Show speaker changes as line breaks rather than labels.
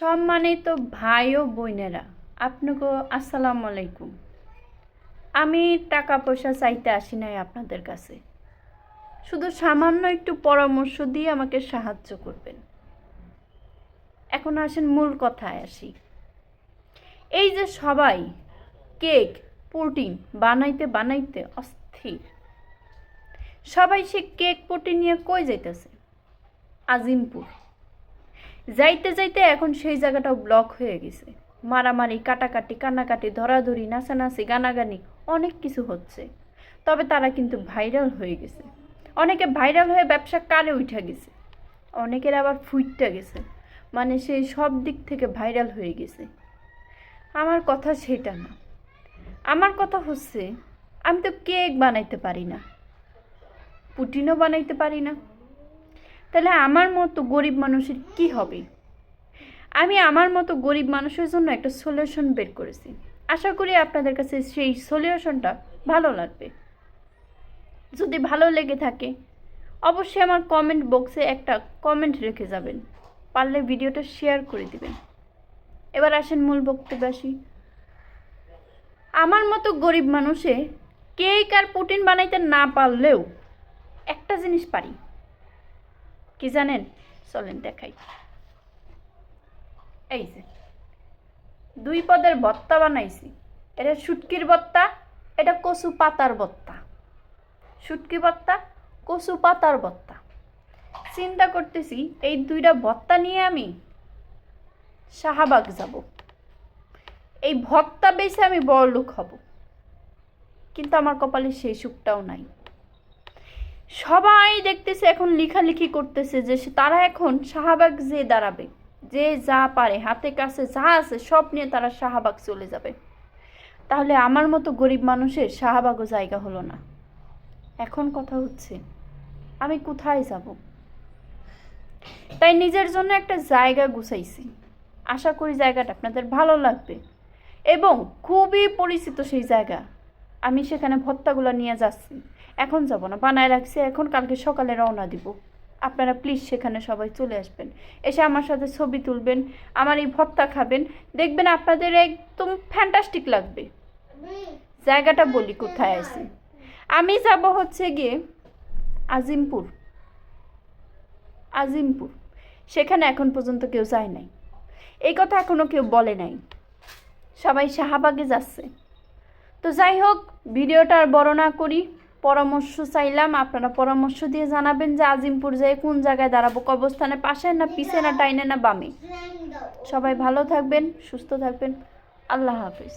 সম্মানিত ভাই ও বোনেরা, আপনাকে আসসালামু আলাইকুম। আমি টাকা পয়সা চাইতে আসি নাই আপনাদের কাছে। শুধু সামান্য একটু পরামর্শ দিয়ে আমাকে সাহায্য করবেন। এখন আসেন মূল কথায় আসি। এই যে সবাই কেক পুটিং বানাইতে বানাইতে অস্থির। সবাই সে কেক পুটি নিয়ে কই যাইতেছে? আজিমপুর। যাইতে যাইতে এখন সেই জায়গাটাও ব্লক হয়ে গেছে। মারামারি, কাটাকাটি, কান্নাকাটি, ধরাধরি, নাচানাচি, গানাগানি অনেক কিছু হচ্ছে। তবে তারা কিন্তু ভাইরাল হয়ে গেছে। অনেকে ভাইরাল হয়ে ব্যবসা কালে উঠে গেছে। অনেকের আবার ফুইটটা গেছে। মানে সেই সব দিক থেকে ভাইরাল হয়ে গেছে। আমার কথা সেটা না। আমার কথা হচ্ছে, আমি তো কেক বানাইতে পারি না। পুটিনও বানাইতে পারি না। তাহলে আমার মতো গরিব মানুষের কি হবে? আমি আমার মতো গরিব মানুষের জন্য একটা সলিউশন বের করেছি। আশা করি আপনাদের কাছে সেই সলিউশনটা ভালো লাগবে। যদি ভালো লেগে থাকে, অবশ্যই আমার কমেন্ট বক্সে একটা কমেন্ট রেখে যাবেন। পারলে ভিডিওটা শেয়ার করে দিবেন। এবার আসেন মূল বক্তব্যে আসি। আমার মতো গরিব মানুষে কেক আর পুটিন বানাইতে না পারলেও একটা জিনিস পারি। কি জানেন? চলেন দেখাই। এই যে, দুই পদের ভত্তা বানাইছি। এটা শুটকির ভত্তা এটা কচু পাতার ভত্তা শুটকি ভত্তা কচু পাতার ভত্তা চিন্তা করতেছি, এই দুইটা ভত্তা নিয়ে আমি শাহবাগ যাব। এই ভত্তা বেছে আমি বড় লোক হব। কিন্তু আমার কপালে সেই সুখটাও নাই। সবাই দেখতেছে এখন লিখালিখি করতেছে যে তারা এখন শাহবাগ যে দাঁড়াবে, যে যা পারে, হাতে কাছে যা আছে সব নিয়ে তারা শাহবাগ চলে যাবে। তাহলে আমার মতো গরিব মানুষের শাহবাগও জায়গা হলো না। এখন কথা হচ্ছে, আমি কোথায় যাব? তাই নিজের জন্য একটা জায়গা গুছাইছি। আশা করি জায়গাটা আপনাদের ভালো লাগবে। এবং খুবই পরিচিত সেই জায়গা। আমি সেখানে ভত্তাগুলো নিয়ে যাচ্ছি। এখন যাব না, বানায় রাখছি, এখন কালকে সকালে রওনা দিব। আপনারা প্লিজ সেখানে সবাই চলে আসবেন। এসে আমার সাথে ছবি তুলবেন, আমার এই ভত্তা খাবেন, দেখবেন আপনাদের একদম ফ্যান্টাস্টিক লাগবে। জায়গাটা বলি কোথায় আছে। আমি যাব হচ্ছে গিয়ে আজিমপুর। আজিমপুর। সেখানে এখন পর্যন্ত কেউ যায় নাই। এই কথা এখনও কেউ বলে নাই। সবাই শাহবাগে যাচ্ছে। তো যাই হোক, ভিডিওটা আর বড় না করি। পরামর্শ চাইলাম, আপনারা পরামর্শ দিয়ে জানাবেন যে আজিমপুর যেয়ে কোন জায়গায় দাঁড়াবো কবস্থানে পাশে না পিছে না টাইনে না বামে। সবাই ভালো থাকবেন, সুস্থ থাকবেন। আল্লাহ হাফিজ।